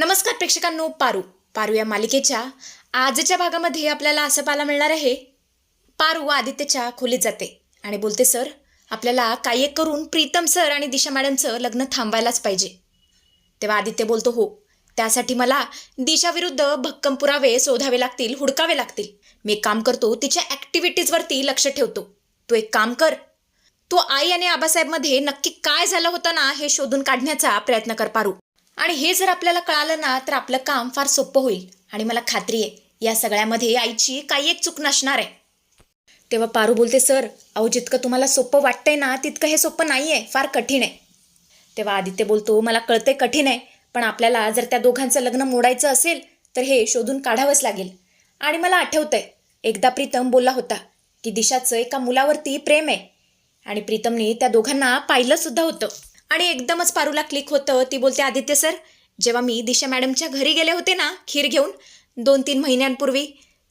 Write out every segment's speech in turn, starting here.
नमस्कार प्रेक्षकांनो पारू. पारू या मालिकेच्या आजच्या भागामध्ये आपल्याला असं पाहायला मिळणार आहे पारू आदित्यच्या खोलीत जाते. आणि बोलते सर आपल्याला काय एक करून प्रीतम सर आणि दिशा मॅडमचं लग्न थांबायलाच पाहिजे. तेव्हा आदित्य बोलतो हो त्यासाठी मला दिशाविरुद्ध भक्कम पुरावे शोधावे लागतील हुडकावे लागतील. मी एक काम करतो तिच्या ॲक्टिव्हिटीजवरती लक्ष ठेवतो. तू एक काम कर तू आई आणि आबासाहेबमध्ये नक्की काय झालं होतं ना हे शोधून काढण्याचा प्रयत्न कर पारू. आणि हे जर आपल्याला कळालं ना तर आपलं काम फार सोपं होईल. आणि मला खात्री आहे या सगळ्यामध्ये आईची काही एक चूक नसणार आहे. तेव्हा पारू बोलते सर अहो जितकं तुम्हाला सोपं वाटतंय ना तितकं हे सोपं नाही आहे फार कठीण आहे. तेव्हा आदित्य बोलतो मला कळतंय कठीण आहे पण आपल्याला जर त्या दोघांचं लग्न मोडायचं असेल तर हे शोधून काढावंच लागेल. आणि मला आठवतंय एकदा प्रीतम बोलला होता की दिशाचं एका मुलावरती प्रेम आहे. आणि प्रीतमने त्या दोघांना पाहिलं सुद्धा होतं. आणि एकदमच पारूला क्लिक होतं. ती बोलते आदित्य सर जेव्हा मी दिशा मॅडमच्या घरी गेले होते ना खीर घेऊन दोन तीन महिन्यांपूर्वी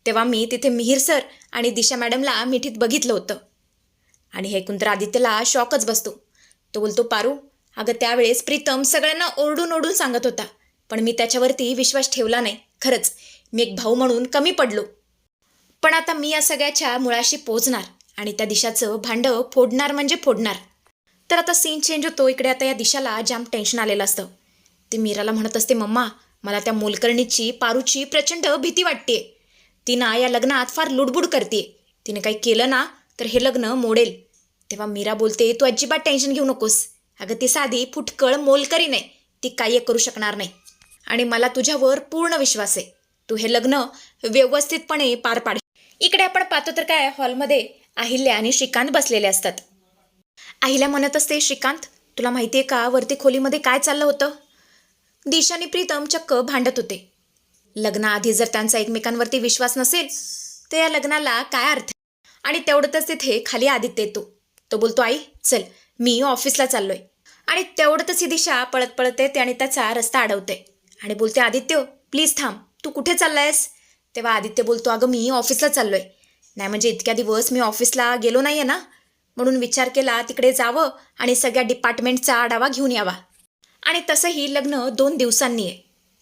तेव्हा मी तिथे मिहीर सर आणि दिशा मॅडमला मिठीत बघितलं होतं. आणि हे ऐकून तर आदित्यला शॉकच बसतो. तो बोलतो पारू अगं त्यावेळेस प्रीतम सगळ्यांना ओरडून ओरडून सांगत होता. पण मी त्याच्यावरती विश्वास ठेवला नाही. खरंच मी एक भाऊ म्हणून कमी पडलो. पण आता मी या सगळ्याच्या मुळाशी पोचणार आणि त्या दिशाचं भांडं फोडणार म्हणजे फोडणार. तर आता सीन चेंज होतो. इकडे आता या दिशाला जाम टेन्शन आलेलं असतं. ती मीराला म्हणत असते मम्मा मला त्या मोलकर्णीची पारूची प्रचंड भीती वाटते ती ना या लग्नात फार लुडबुड करते तिने काही केलं ना तर हे लग्न मोडेल. तेव्हा मीरा बोलते तू अजिबात टेन्शन घेऊ नकोस. अगं ती साधी फुटकळ मोलकरी नाही. ती काही करू शकणार नाही. आणि मला तुझ्यावर पूर्ण विश्वास आहे. तू हे लग्न व्यवस्थितपणे पार पाड. इकडे आपण पाहतो तर काय हॉलमध्ये अहिल्या आणि श्रीकांत बसलेले असतात. आईला म्हणत असते श्रीकांत तुला माहिती आहे का वरती खोलीमध्ये काय चाललं होतं? दिशा आणि प्रीतम चक्क भांडत होते. लग्नाआधी जर त्यांचा एकमेकांवरती विश्वास नसेल तर या लग्नाला काय अर्थ आणि तेवढंच तिथे खाली आदित्य येतो. तो बोलतो आई चल मी ऑफिसला चाललोय. आणि तेवढंच ही दिशा पळत पळत येते आणि त्याचा रस्ता अडवते. आणि बोलते आदित्य प्लीज थांब तू कुठे चाललायस? तेव्हा आदित्य बोलतो अगं मी ऑफिसला चाललोय. नाही म्हणजे इतक्या दिवस मी ऑफिसला गेलो नाही आहे ना म्हणून विचार केला तिकडे जावं आणि सगळ्या डिपार्टमेंटचा आढावा घेऊन यावा. आणि तसंही लग्न दोन दिवसांनी आहे.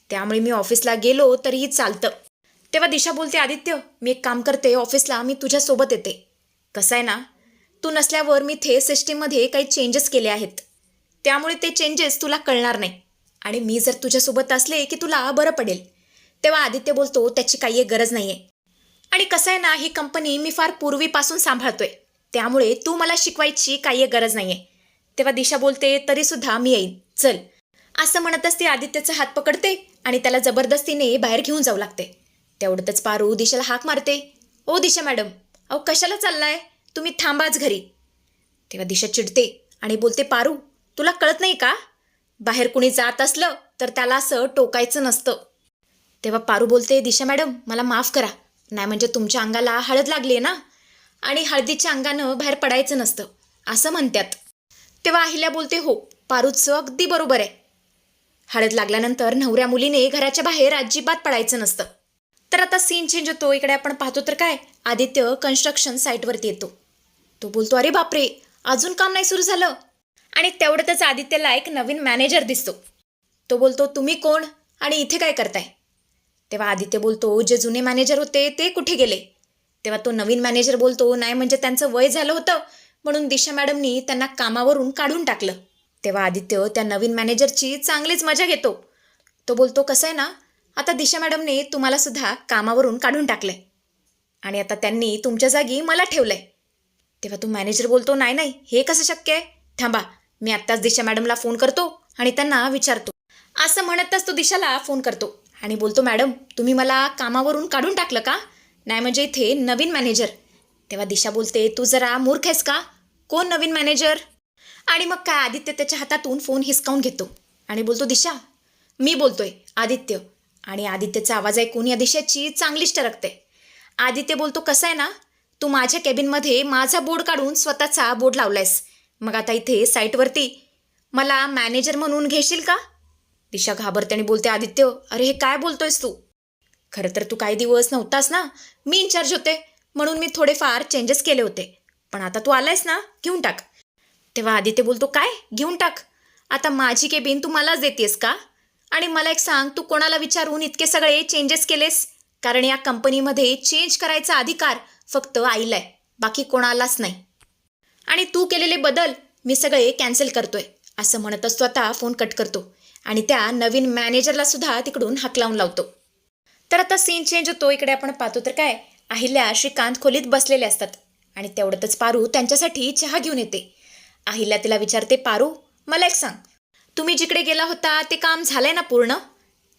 त्यामुळे मी ऑफिसला गेलो तरीही चालतं. तेव्हा दिशा बोलते आदित्य मी एक काम करते ऑफिसला मी तुझ्यासोबत येते. कसं आहे ना? तू नसल्यावर मी थे सिस्टीममध्ये काही चेंजेस केले आहेत. त्यामुळे ते चेंजेस तुला कळणार नाही. आणि मी जर तुझ्यासोबत असले की तुला बरं पडेल. तेव्हा आदित्य बोलतो त्याची काही गरज नाही आहे आणि कसं आहे ना ही कंपनी मी फार पूर्वीपासून सांभाळतोय. त्यामुळे तू मला शिकवायची काही गरज नाही आहे तेव्हा दिशा बोलते तरीसुद्धा मी येईन. चल. असं म्हणतच ती आदित्यचा हात पकडते आणि त्याला जबरदस्तीने बाहेर घेऊन जाऊ लागते. तेवढंच पारू दिशाला हाक मारते. ओ दिशा मॅडम अहो कशाला चाललाय? तुम्ही थांबाच घरी. तेव्हा दिशा चिडते आणि बोलते पारू तुला कळत नाही का? बाहेर कुणी जात असलं तर त्याला असं टोकायचं नसतं. तेव्हा पारू बोलते दिशा मॅडम मला माफ करा. नाही म्हणजे तुमच्या अंगाला हळद लागली आहे ना? आणि हळदीच्या अंगानं बाहेर पडायचं नसतं असं म्हणतात तेव्हा अहिल्या बोलते हो पारूचं अगदी बरोबर आहे. हळद लागल्यानंतर नवऱ्या मुलीने घराच्या बाहेर अजिबात पडायचं नसतं. तर आता सीन चेंज होतो इकडे आपण पाहतो तर काय? आदित्य कन्स्ट्रक्शन साईटवरती येतो. तो बोलतो अरे बापरे अजून काम नाही सुरू झालं. आणि तेवढ्यातच आदित्यला एक नवीन मॅनेजर दिसतो. तो बोलतो तुम्ही कोण आणि इथे काय करताय? तेव्हा आदित्य बोलतो जे जुने मॅनेजर होते ते कुठे गेले? तेव्हा तो नवीन मॅनेजर बोलतो नाही म्हणजे त्यांचं वय झालं होतं. म्हणून दिशा मॅडमनी त्यांना कामावरून काढून टाकलं. तेव्हा आदित्य त्या नवीन मॅनेजरची चांगलीच मजा घेतो. तो बोलतो कसं आहे ना आता दिशा मॅडमने तुम्हाला सुद्धा कामावरून काढून टाकलंय. आणि आता त्यांनी तुमच्या जागी मला ठेवलंय. तेव्हा तो मॅनेजर बोलतो नाही नाही हे कसं शक्य आहे? थांबा मी आत्ताच दिशा मॅडमला फोन करतो आणि त्यांना विचारतो. असं म्हणतच तो दिशाला फोन करतो आणि बोलतो मॅडम तुम्ही मला कामावरून काढून टाकलं का? नाही म्हणजे इथे नवीन मॅनेजर. तेव्हा दिशा बोलते तू जरा मूर्ख आहेस का? कोण नवीन मॅनेजर? आणि मग काय आदित्य त्याच्या हातातून फोन हिसकावून घेतो. आणि बोलतो दिशा मी बोलतोय आदित्य. आणि आदित्यचा आवाज ऐकून या दिशाची चांगलीच टरकते आदित्य बोलतो कसं आहे ना? तू माझ्या केबिनमध्ये माझा बोर्ड काढून स्वतःचा बोर्ड लावलायस. मग आता इथे साईटवरती मला मॅनेजर म्हणून घेशील का? दिशा घाबरते आणि बोलते आदित्य अरे हे काय बोलतोयस तू? खरं तर तू काही दिवस नव्हतास ना. मी इन्चार्ज होते. म्हणून मी थोडेफार चेंजेस केले होते. पण आता तू आलायस ना घेऊन टाक. तेव्हा आदित्य बोलतो काय? घेऊन टाक. आता माझी केबिन तू मलाच देतेस का? आणि मला एक सांग तू कोणाला विचारून इतके सगळे चेंजेस केलेस? कारण या कंपनीमध्ये चेंज करायचा अधिकार फक्त आईला आहे. बाकी कोणालाच नाही. आणि तू केलेले बदल मी सगळे कॅन्सल करतोय असं म्हणत असतो आता फोन कट करतो. आणि त्या नवीन मॅनेजरला सुद्धा तिकडून हाक लावून लावतो. तर आता सीन चेंज होतो इकडे आपण पाहतो तर काय? अहिल्या श्रीकांत खोलीत बसलेले असतात. आणि तेवढ्यातच पारू त्यांच्यासाठी चहा घेऊन येते. अहिल्या तिला विचारते पारू मला एक सांग. तुम्ही जिकडे गेला होता ते काम झालंय ना पूर्ण?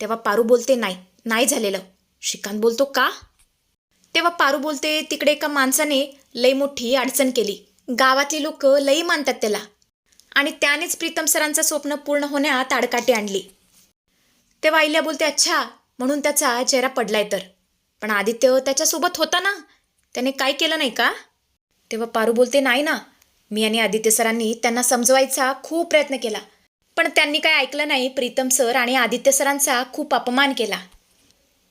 तेव्हा पारू बोलते नाही नाही झालेलं. श्रीकांत बोलतो का? तेव्हा पारू बोलते तिकडे एका माणसाने लई मोठी अडचण केली. गावातले लोक लई मानतात त्याला. आणि त्यानेच प्रीतम सरांचं स्वप्न पूर्ण होण्यात आडकाठी आणली. तेव्हा आईल्या बोलते अच्छा म्हणून त्याचा चेहरा पडलाय तर. पण आदित्य त्याच्यासोबत होता ना? त्याने काय केलं नाही का? तेव्हा पारू बोलते नाही ना. मी आणि आदित्य सरांनी त्यांना समजवायचा खूप प्रयत्न केला. पण त्यांनी काय ऐकलं नाही प्रीतम सर आणि आदित्य सरांचा खूप अपमान केला.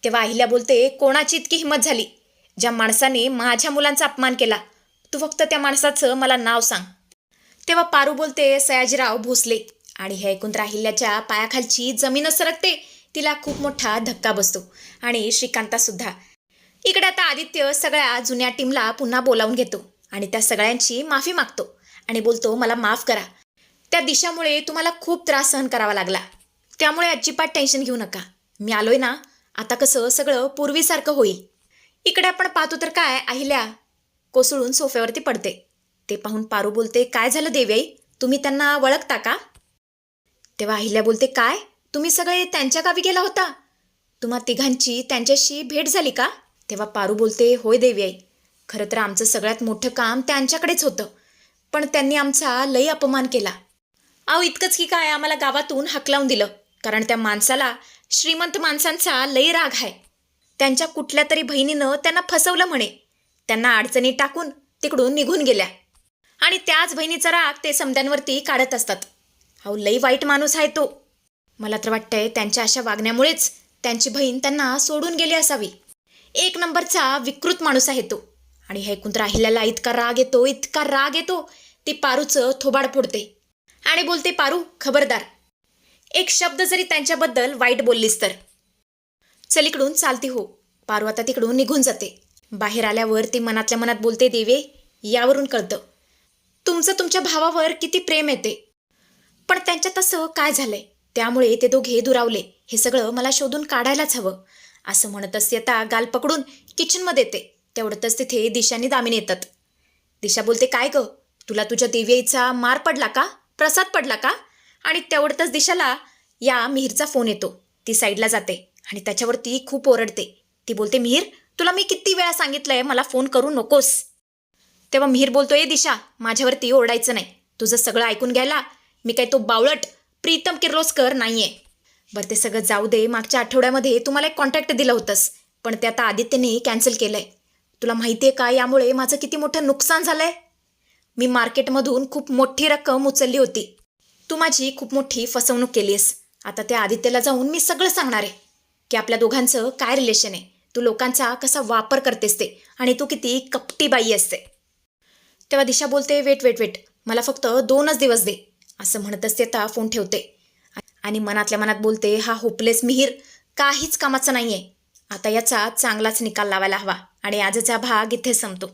तेव्हा अहिल्या बोलते कोणाची इतकी हिंमत झाली? ज्या माणसाने माझ्या मुलांचा अपमान केला. तू फक्त त्या माणसाचं मला नाव सांग. तेव्हा पारू बोलते सयाजीराव भोसले. आणि हे ऐकून तर अहिल्याच्या पायाखालची जमीनच सरकते. तिला खूप मोठा धक्का बसतो आणि श्रीकांतासुद्धा इकडे आता आदित्य सगळ्या जुन्या टीमला पुन्हा बोलावून घेतो आणि त्या सगळ्यांची माफी मागतो आणि बोलतो मला माफ करा. त्या दिशामुळे तुम्हाला खूप त्रास सहन करावा लागला. त्यामुळे अजिबात टेन्शन घेऊ नका. मी आलोय ना. आता कसं सगळं पूर्वीसारखं होईल. इकडे आपण पाहतो तर काय अहिल्या कोसळून सोफ्यावरती पडते. ते पाहून पारू बोलते काय झालं देव्याई तुम्ही त्यांना वळखता का? तेव्हा अहिल्या बोलते काय? तुम्ही सगळे त्यांच्या गावी गेला होता? तुम्हा तिघांची त्यांच्याशी भेट झाली का? तेव्हा पारू बोलते होय आई. खरं तर आमचं सगळ्यात मोठं काम त्यांच्याकडेच होतं. पण त्यांनी आमचा लई अपमान केला. अहो इतकंच की काय? आम्हाला गावातून हकलावून दिलं. कारण त्या माणसाला श्रीमंत माणसांचा लई राग आहे. त्यांच्या कुठल्या तरी बहिणीनं त्यांना फसवलं म्हणे. त्यांना अडचणी टाकून तिकडून निघून गेल्या. आणि त्याच बहिणीचा राग ते समद्यांवरती काढत असतात. अहो लई वाईट माणूस आहे तो. मला तर वाटतंय त्यांच्या अशा वागण्यामुळेच त्यांची बहीण त्यांना सोडून गेली असावी. एक नंबरचा विकृत माणूस आहे तो. आणि हे ऐकून तर इतका राग येतो इतका राग येतो ती पारूचं थोबाड फोडते. आणि बोलते पारू खबरदार. एक शब्द जरी त्यांच्याबद्दल वाईट बोललीस तर. चल इकडून चालती हो. पारू आता तिकडून निघून जाते. बाहेर आल्यावर ती मनातल्या मनात बोलते देवे यावरून कळतं. तुमचं तुमच्या भावावर किती प्रेम येते. पण त्यांच्या तसं काय झालंय? त्यामुळे ते दोघे दुरावले. हे सगळं मला शोधून काढायलाच हवं. असं म्हणत येता गाल पकडून किचनमध्ये येते. तेवढ्यातच तिथे दिशानी दामिनी येतात. दिशा बोलते काय ग? तुला तुझ्या देवीचा मार पडला का? प्रसाद पडला का? आणि तेवढ्यातच दिशाला या मिहीरचा फोन येतो. ती साईडला जाते आणि त्याच्यावरती खूप ओरडते. ती बोलते मिहीर तुला मी किती वेळा सांगितलंय मला फोन करू नकोस. तेव्हा मिहीर बोलतो ए दिशा माझ्यावरती ओरडायचं नाही. तुझं सगळं ऐकून घ्यायला मी काय तो बावळट प्रीतम किर्लोस्कर नाहीये. बरं ते सगळं जाऊ दे. मागच्या आठवड्यामध्ये तुम्हाला एक कॉन्टॅक्ट दिलं होतंस. पण ते आता आदित्यने कॅन्सल केलं आहे तुला माहिती आहे का यामुळे माझं किती मोठं नुकसान झालं आहे मी मार्केटमधून खूप मोठी रक्कम उचलली होती. तू माझी खूप मोठी फसवणूक केलीस आता त्या आदित्यला जाऊन मी सगळं सांगणार आहे. की आपल्या दोघांचं काय रिलेशन आहे? तू लोकांचा कसा वापर करतेस ते? आणि तू किती कपटी बाई असते तेव्हा दिशा बोलते वेट वेट वेट. मला फक्त दोनच दिवस दे. असं म्हणतच ते आता फोन ठेवते. आणि मनातल्या मनात बोलते हा होपलेस मिहीर काहीच कामाचा नाहीये. आता याचा चांगलाच निकाल लावायला हवा आणि आजचा भाग इथे संपतो.